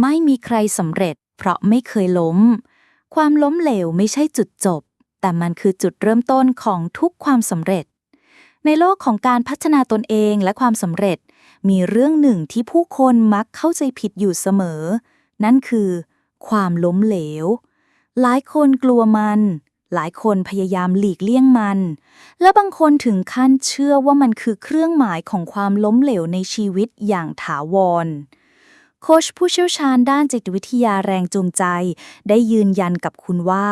ไม่มีใครสำเร็จ เพราะไม่เคยล้ม ความล้มเหลวไม่ใช่จุดจบ แต่มันคือจุดเริ่มต้นของทุกความสำเร็จ ในโลกของการพัฒนาตนเองและความสำเร็จ มีเรื่องหนึ่งที่ผู้คนมักเข้าใจผิดอยู่เสมอ นั่นคือ ความล้มเหลว หลายคนกลัวมัน หลายคนพยายามหลีกเลี่ยงมัน และบางคนถึงขั้นเชื่อว่ามันคือเครื่องหมายของความล้มเหลวในชีวิตอย่างถาวร โค้ชผู้เชี่ยวชาญด้านจิตวิทยาแรงจูงใจ ได้ยืนยันกับคุณว่า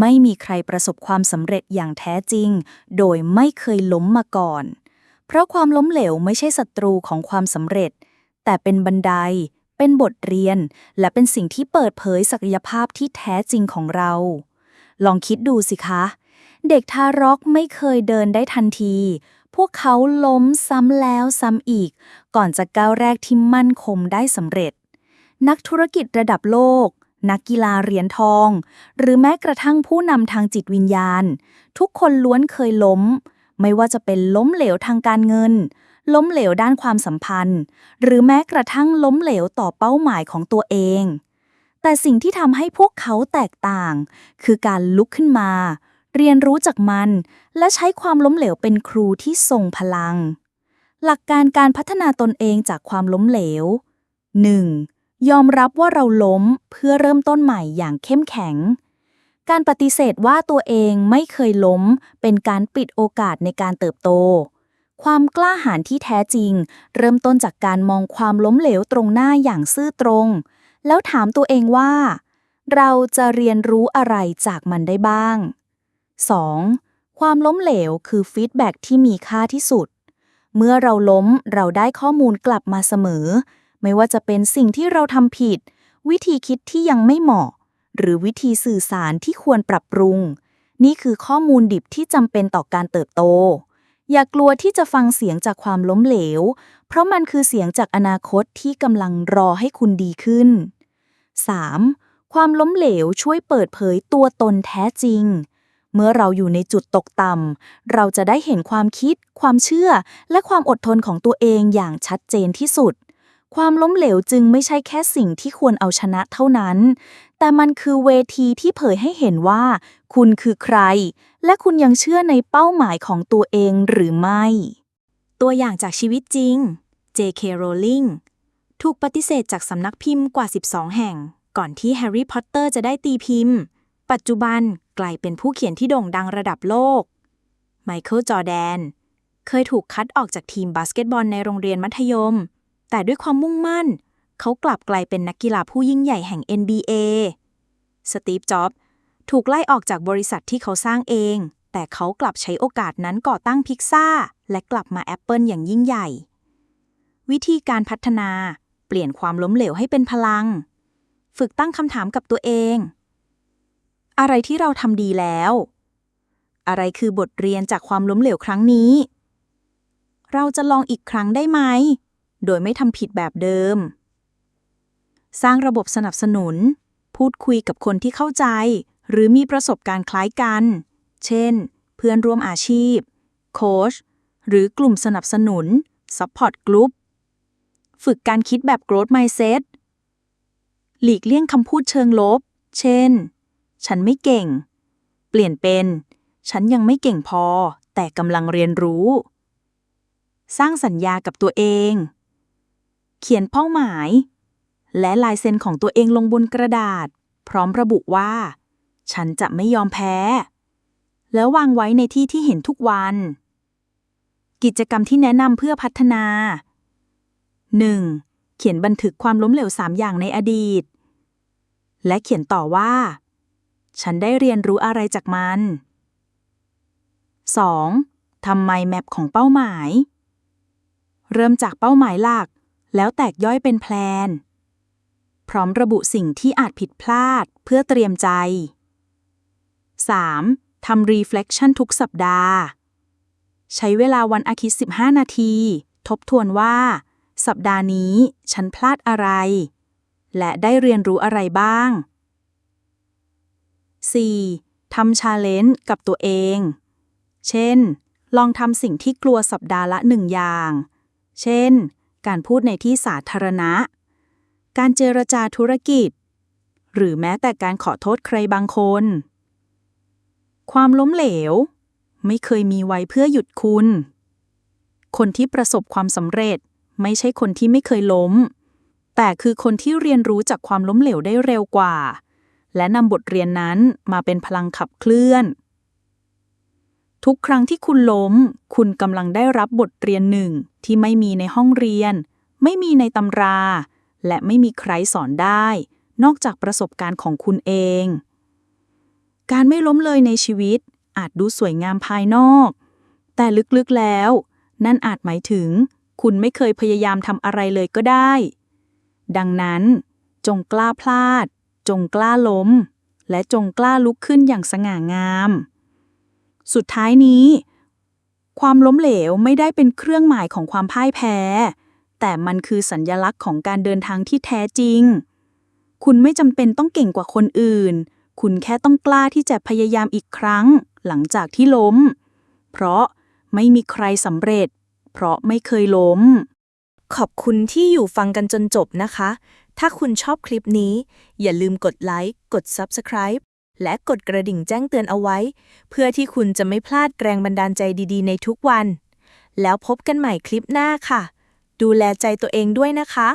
ไม่มีใครประสบความสำเร็จอย่างแท้จริง โดยไม่เคยล้มมาก่อน เพราะความล้มเหลวไม่ใช่ศัตรูของความสำเร็จ แต่เป็นบันได เป็นบทเรียน และเป็นสิ่งที่เปิดเผยศักยภาพที่แท้จริงของเรา ลองคิดดูสิคะ เด็กทารกไม่เคยเดินได้ทันที พวกเขาล้มซ้ำแล้วซ้ำอีก ก่อนจะก้าวแรกที่มั่นคงได้สำเร็จ นักธุรกิจระดับโลก นักกีฬาเหรียญทอง หรือแม้กระทั่งผู้นำทางจิตวิญญาณ ทุกคนล้วนเคยล้ม ไม่ว่าจะเป็นล้มเหลวทางการเงิน ล้มเหลวด้านความสัมพันธ์ หรือแม้กระทั่งล้มเหลวต่อเป้าหมายของตัวเอง แต่สิ่งที่ทำให้พวกเขาแตกต่าง คือการลุกขึ้นมา เรียนรู้จากมัน และใช้ความล้มเหลวเป็นครูที่ทรงพลัง หลักการการพัฒนาตนเองจากความล้มเหลว 1. ยอมรับว่าเราล้มเพื่อเริ่มต้นใหม่อย่างเข้มแข็ง การปฏิเสธว่าตัวเองไม่เคยล้ม เป็นการปิดโอกาสในการเติบโต ความกล้าหาญที่แท้จริง เริ่มต้นจากการมองความล้มเหลวตรงหน้าอย่างซื่อตรง แล้วถามตัวเองว่า เราจะเรียนรู้อะไรจากมันได้บ้าง 2. ความล้มเหลวคือฟีดแบ็กที่มีค่าที่สุด เมื่อเราล้มเราได้ข้อมูลกลับมาเสมอ ไม่ว่าจะเป็นสิ่งที่เราทำผิด วิธีคิดที่ยังไม่เหมาะ หรือวิธีสื่อสารที่ควรปรับปรุง นี่คือข้อมูลดิบที่จำเป็นต่อการเติบโต อย่ากลัวที่จะฟังเสียงจากความล้มเหลว เพราะมันคือเสียงจากอนาคตที่กำลังรอให้คุณดีขึ้น 3. ความล้มเหลวช่วยเปิดเผยตัวตนแท้จริง เมื่อเราอยู่ในจุดตกต่ำเราจะได้เห็นความคิด ความเชื่อ และความอดทนของตัวเองอย่างชัดเจนที่สุด ความล้มเหลวจึงไม่ใช่แค่สิ่งที่ควรเอาชนะเท่านั้น แต่มันคือเวทีที่เผยให้เห็นว่า คุณคือใคร และคุณยังเชื่อในเป้าหมายของตัวเองหรือไม่ ตัวอย่างจากชีวิตจริง J.K. Rowling ถูกปฏิเสธจากสำนักพิมพ์กว่า 12 แห่ง ก่อนที่แฮร์รี่พอตเตอร์จะได้ตีพิมพ์ ปัจจุบันกลายเป็นผู้เขียนที่โด่งดังระดับโลก ไมเคิลจอแดน เคยถูกคัดออกจากทีมบาสเกตบอลในโรงเรียนมัธยม แต่ด้วยความมุ่งมั่น เขากลับกลายเป็นนักกีฬาผู้ยิ่งใหญ่แห่ง NBA สตีฟ จ็อบส์ถูกไล่ออกจากบริษัทที่เขาสร้างเอง แต่เขากลับใช้โอกาสนั้นก่อตั้งพิกซ่าและกลับมา Apple อย่างยิ่งใหญ่ วิธีการพัฒนา เปลี่ยนความล้มเหลวให้เป็นพลัง ฝึกตั้งคำถามกับตัวเอง อะไรที่เราทำดีแล้ว อะไรคือบทเรียนจากความล้มเหลวครั้งนี้ เราจะลองอีกครั้งได้ไหม โดยไม่ทำผิดแบบเดิม สร้างระบบสนับสนุน พูดคุยกับคนที่เข้าใจ หรือมีประสบการณ์คล้ายกัน เช่น เพื่อนร่วมอาชีพ โค้ช หรือกลุ่มสนับสนุน Support Group ฝึกการคิดแบบ Growth Mindset หลีกเลี่ยงคำพูดเชิงลบ เช่น ฉันไม่เก่ง เปลี่ยนเป็น ฉันยังไม่เก่งพอ แต่กำลังเรียนรู้ สร้างสัญญากับตัวเอง เขียนเป้าหมาย และลายเซ็นของตัวเองลงบนกระดาษ พร้อมระบุว่า ฉันจะไม่ยอมแพ้ แล้ววางไว้ในที่ที่เห็นทุกวัน กิจกรรมที่แนะนำเพื่อพัฒนา 1. เขียนบันทึกความล้มเหลว 3 อย่างในอดีต และเขียนต่อว่า ฉันได้เรียนรู้อะไรจากมัน 2. ทำไมแมปของเป้าหมาย เริ่มจากเป้าหมายหลัก แล้วแตกย่อยเป็นแพลน พร้อมระบุสิ่งที่อาจผิดพลาดเพื่อเตรียมใจ 3. ทำ reflection ทุกสัปดาห์ ใช้เวลาวันอาทิตย์15 นาที ทบทวนว่า สัปดาห์นี้ฉันพลาดอะไร และได้เรียนรู้อะไรบ้าง 4. ทำชาเลนจ์กับตัวเอง เช่น ลองทำสิ่งที่กลัวสัปดาห์ละหนึ่งอย่าง เช่น การพูดในที่สาธารณะ การเจรจาธุรกิจ หรือแม้แต่การขอโทษใครบางคน ความล้มเหลว ไม่เคยมีไว้เพื่อหยุดคุณ คนที่ประสบความสำเร็จไม่ใช่คนที่ไม่เคยล้ม แต่คือคนที่เรียนรู้จากความล้มเหลวได้เร็วกว่า และนำบทเรียนนั้นมาเป็นพลังขับเคลื่อน ทุกครั้งที่คุณล้ม คุณกำลังได้รับบทเรียนหนึ่งที่ไม่มีในห้องเรียน ไม่มีในตำรา และไม่มีใครสอนได้ นอกจากประสบการณ์ของคุณเอง การไม่ล้มเลยในชีวิต อาจดูสวยงามภายนอก แต่ลึกๆแล้ว นั่นอาจหมายถึง คุณไม่เคยพยายามทำอะไรเลยก็ได้ ดังนั้นจงกล้าพลาด จงกล้าล้ม และจงกล้าลุกขึ้นอย่างสง่างาม สุดท้ายนี้ ความล้มเหลวไม่ได้เป็นเครื่องหมายของความพ่ายแพ้ แต่มันคือสัญญลักษณ์ของการเดินทางที่แท้จริง คุณไม่จำเป็นต้องเก่งกว่าคนอื่น คุณแค่ต้องกล้าที่จะพยายามอีกครั้ง หลังจากที่ล้ม เพราะไม่มีใครสำเร็จ เพราะไม่เคยล้มขอบคุณที่อยู่ฟังกันจนจบนะคะ ถ้าคุณชอบคลิปนี้ อย่าลืมกดไลค์ กด Subscribe และกดกระดิ่งแจ้งเตือนเอาไว้ เพื่อที่คุณจะไม่พลาดแรงบันดาลใจดีๆ ในทุกวัน แล้วพบกันใหม่คลิปหน้าค่ะ ดูแลใจตัวเองด้วยนะคะ